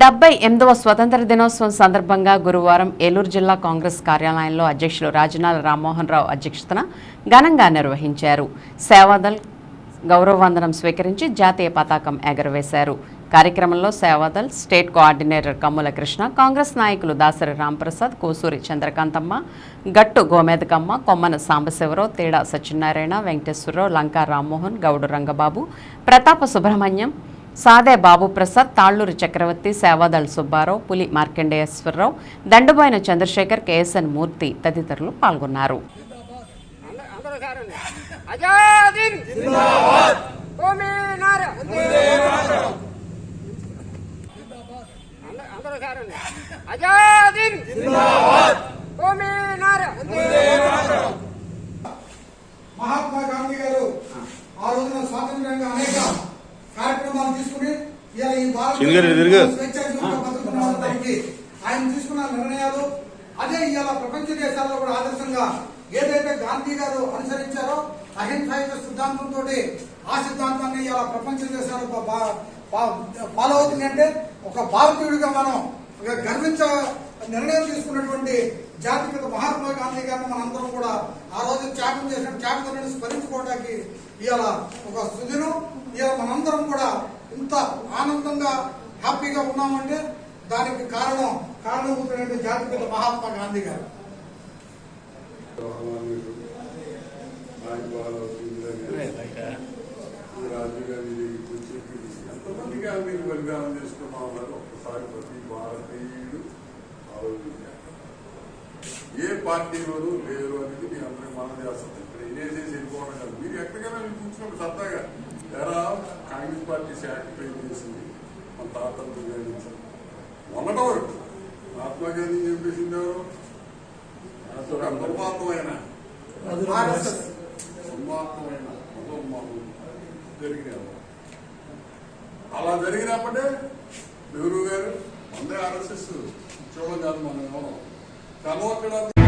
డెబ్బై ఎనిమిదవ స్వతంత్ర దినోత్సవం సందర్భంగా గురువారం ఏలూరు జిల్లా కాంగ్రెస్ కార్యాలయంలో అధ్యక్షులు రాజనాల రామ్మోహన్ రావు అధ్యక్షతన ఘనంగా నిర్వహించారు. సేవాదల్ గౌరవవందనం స్వీకరించి జాతీయ పతాకం ఎగరవేశారు. కార్యక్రమంలో సేవాదల్ స్టేట్ కోఆర్డినేటర్ కమ్ముల కృష్ణ కాంగ్రెస్ నాయకులు దాసరి రాంప్రసాద్ కోసూరి చంద్రకాంతమ్మ గట్టు గోమేదకమ్మ కొమ్మన సాంబశివరావు తేడా సత్యనారాయణ వెంకటేశ్వరరావు లంకా రామ్మోహన్ గౌడు రంగబాబు ప్రతాప సుబ్రహ్మణ్యం సాదే బాబు ప్రసాద్ తాళ్ళూరి చక్రవర్తి సేవాదళ్ సుబ్బారావు పులి మార్కండేశ్వరరావు దండుబోయిన చంద్రశేఖర్ కేఎస్ఎన్ మూర్తి తదితరులు పాల్గొన్నారు. మహాత్మా గాంధీ గారు ఆ రోజున స్వాతంత్రంగా అనేక కార్యక్రమాలు తీసుకుని ఇలా ఈ ఆయన తీసుకున్న నిర్ణయాలు అదే ఇవాళ ప్రపంచ దేశాల్లో కూడా ఆదర్శంగా ఏదైతే గాంధీ గారు అనుసరించారో అహింసాయుత సిద్ధాంతంతో ఆ సిద్ధాంతాన్ని ఇలా ప్రపంచ దేశాలు ఫాలో అవుతుంది అంటే ఒక భారతీయుడిగా మనం గర్వించ నిర్ణయం తీసుకున్నటువంటి జాతిపిత మహాత్మా గాంధీ గారిని మనందరం త్యాగం చేసిన త్యాగం స్మరించుకోవడానికి ఇవాళ ఒక సుదినం. ఇవాళ మనందరం కూడా ఇంత ఆనందంగా హ్యాపీగా ఉన్నామంటే దానికి కారణం కారణమవుతున్న జాతిపిత మహాత్మా గాంధీ గారు. ఎంతమంది గాంధీని బలిదానం చేసుకున్నాం ఏ పార్టీలోనూ లేరు అనేది మీ అందరికి మనం చేస్తాం ఇక్కడ ఇదేసేసి వెళ్ళిపోవడం కాదు. మీరు ఎక్కడికైనా వెళ్ళి కూర్చున్నప్పుడు సరదాగా. ఎరా కాంగ్రెస్ పార్టీ సాటిఫై చేసింది. మన తాతలు ప్రయాణించారు మొన్నటి వరకు మహాత్మా గాంధీ చెప్పేసింది ఎవరు దుర్మార్గమైన మతోన్మాదం జరిగిన అలా జరిగినప్పుడే నెహ్రూ గారు అందరూ ఆర్ఎస్ఎస్ చూడడం కాదు మనం Calou aquela